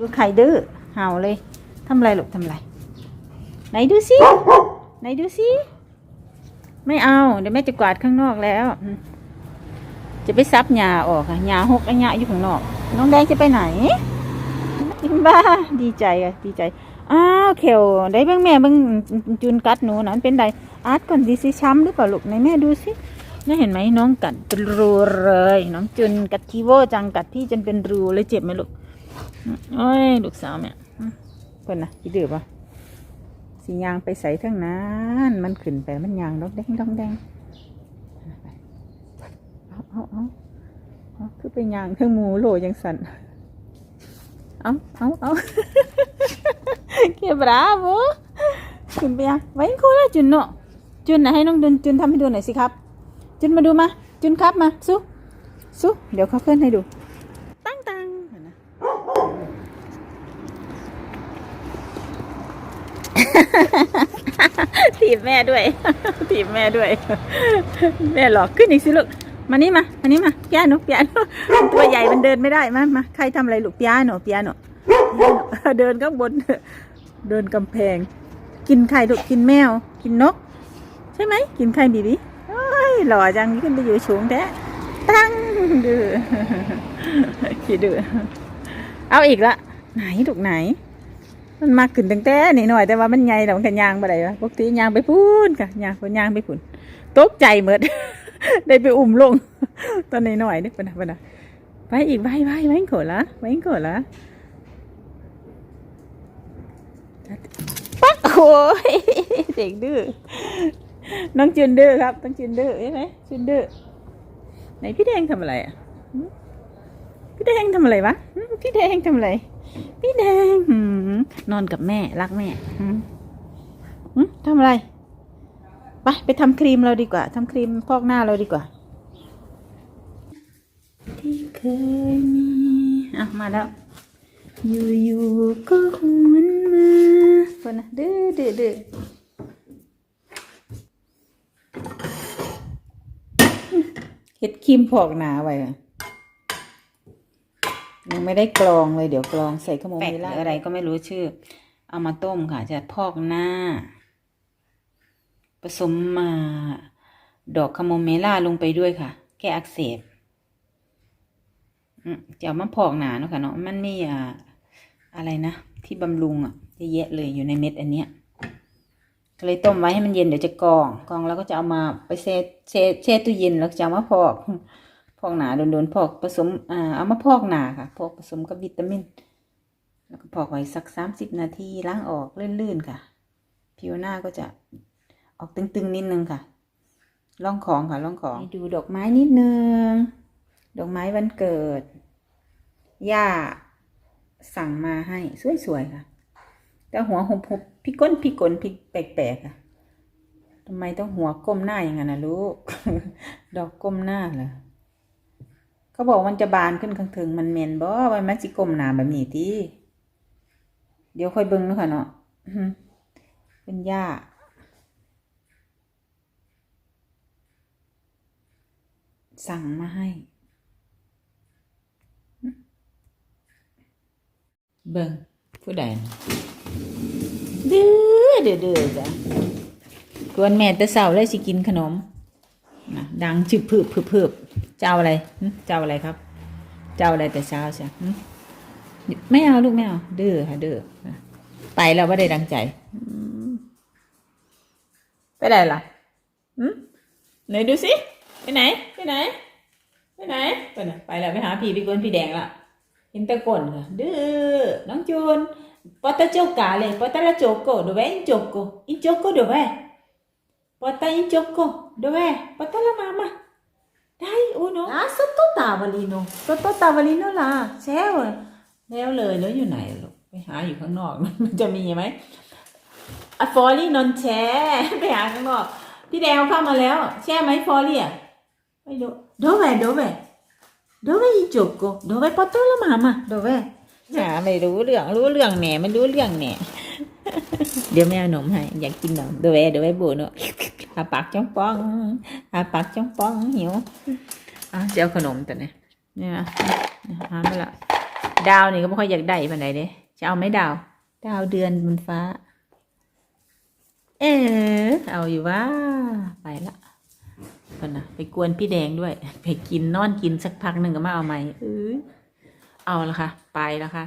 ดูไข่ดื้อเห่าเลยทำไรลูกทำไรไหนดูสิไหนดูสิไม่เอา เดี๋ยวแม่จะกวาดข้างนอกแล้ว จะไปซับหญ้าออกค่ะหญ้าหกไอหญ้าอยู่ข้างนอก น้องแดงจะไปไหนบ้าดีใจอะดีใจอ้าวเขียวได้บ้างแม่บ้างจุนกัดหนูนะมันเป็นไดอาร์ตก่อนดีสิช้ำหรือเปล่าลูกไหนแม่ดูสินี่เห็นไหมน้องกัดเป็นรูเลย น้องจุนกัดคีโวจังกัดพี่จนเป็นรูเลยเจ็บไหมลูก โอ้ย ลูกสาวแม่เพิ่นนะกี่ดื้อปะสียางไปใส่ทั้งนั้น มันขึ้นไปมันยางดอกแดงดอกแดงเอาเอาเอาเอาคือไปยางทั้งหมูโหลยังสั่นเอาเอาเอา que bravo ขึ้นไปยังไว้โคละจุนเนาะจุนนะให้น้องดุนจุนทำให้ดูหน่อยสิครับ จุนมาดูมา จุนครับมาสู้สู้เดี๋ยวเขาเคลื่อนให้ดู ตั้งตังเห็นนะ ถีบแม่ด้วยถีบแม่ด้วย แม่หลอกขึ้นอีกสิลูกมานี่มามานี่มาปียโนเปียโนตัวใหญ่มันเดินไม่ได้มามาใครทำอะไรลูกปียโนเปียโนเดินข้างบน เดินกำแพง กินไข่ลูกกินแมว กินนก ใช่ไหมกินไข่บีบีเอ้ยหล่อจังขึ้นไปอยู่สูงแท้ตั้งดื้อขี้ดื้อเอาอีกละไหนลูกไหน มันมาขึ้นตั้งแต่นี่หน่อยแต่ว่ามันใหญ่แล้วมันกันยางไปไหนวะปกติยางไปพูนค่ะยางคนยางไปพูนตกใจเมดได้ไปอุ่มลง ตอนนี้หน่อยนี่ปะนะปะนะไปอีกไปไปไปโขละไปโขละปักโอ้ยเด็กดื้อน้องจุนดื้อครับน้องจุนดื้อเห็นไหมจุนดื้อไหนพี่แดงทำอะไรอะพี่แดงทำอะไรวะพี่แดงทำอะไร พี่แดงนอนกับแม่รักแม่ทำอะไร ไปไปทำครีมเราดีกว่าทำครีมพอกหน้าเราดีกว่า ที่เคยมีอะมาแล้ว อยู่ๆก็หวนมาคนนะดื้อดื้อดื้อเฮ็ดครีมพอกหนาไว้อะ ไม่ได้กรองเลยเดี๋ยวกรองใส่ขโมยหรืออะไรก็ไม่รู้ชื่อ เอามาต้มค่ะ จะพอกหน้า ผสมมาดอกคาโมเมล่าลงไปด้วยค่ะ แก้อักเสบอืมจะเอามาพอกหนาเนาะค่ะเนาะมันมีอ่าอะไรนะ ที่บำรุงอะเยอะแยะเลยอยู่ในเม็ดอันเนี้ยก็เลยต้มไว้ให้มันเย็นเดี๋ยวจะกรองกรองแล้วก็จะเอามาไปแช่แช่แช่ตู้เย็นแล้วจะเอามาพอกพ อกหนาโดนๆพอกผสมอ่าเอามาพอกหนาค่ะ พอกผสมกับวิตามิน แล้วก็พอกไว้สักสามสิบนาทีล้างออกลื่นๆค่ะ ผิวหน้าก็จะออกตึงๆนิดนึงค่ะล่องของค่ะล่องของดูดอกไม้นิดนึง ดอกไม้วันเกิด ย่าสั่งมาให้สวยๆค่ะ แต่หัวหุบๆพี่ก้นพี่กลพี่แปลกๆค่ะทำไมต้องหัวก้มหน้าอย่างนั้นนะลูก ดอกก้มหน้าเหรอ เขาบอกมันจะบานขึ้นข้างถึงมันเมนบ่ว่ามันสิกลมหนาแบบนี้ทีเดี๋ยวค่อยเบิ่งเนาะค่ะเนาะอื้อหือเป็นหญ้าสั่งมาให้ เบิ่งผู้ใดน่ะดื้อเดือเดือจ้ะกวนแม่แต่เสาเลยสิกินขนมนะดังจึบพืบพืบพืบ เจ้าอะไรเจ้าอะไรครับเจ้าอะไรแต่เช้าใช่หึไม่เอาลูกไม่เอาดื้อค่ะดื้อไปแล้วว่าได้ดังใจไปไหนล่ะหืมไหนดูสิไปไหนไปไหนไปไหนไปไหนไปแล้วไปหาพี่พี่กนพี่แดงละเห็นตะกอนค่ะดื้อน้องจูนปอตะเจ้ากาเลยปอตะละโจโกดเวอินโจโกอินโจโกดเว Porta in gioco. Dov'è? Porta la mamma. Dai, uno. Ah, sotto tavolino. Sotto tavolino là. แช่วแล้วเลยแล้วอยู่ไหนลูกไปหาอยู่ข้างนอกมันจะมีไหมอะฟอรี่นอนแช่ไปหาข้างนอกพี่แดงเข้ามาแล้ว แช่ไหมฟอรี่อะไม่รู้ Dov'è? Dov'è? Dov'è il gioco? Dov'è porta la mamma? Dov'è? หาไม่รู้เรื่องรู้เรื่องแหน่ไม่รู้เรื่องแหน่เดี๋ยวแม่เอานมให้อยากกินนมเดี๋ยวแวเดี๋ยวแวบูเนอะอาปากจ้องป้องอาปากจ้องป้องหิว อะจะเอาขนมแต่เนี่ยเนี่ยนะหามาละดาวนี่ก็ไม่ค่อยอยากได้ปานใดเด้จะเอาไหมดาว ดาวเดือนบนฟ้า เออเอาอยู่ว่าไปละคนนะไปกวนพี่แดงด้วย ไปกินนอนกินสักพักหนึ่งก็มาเอาไหมเออเอาละค่ะ ไปแล้วค่ะ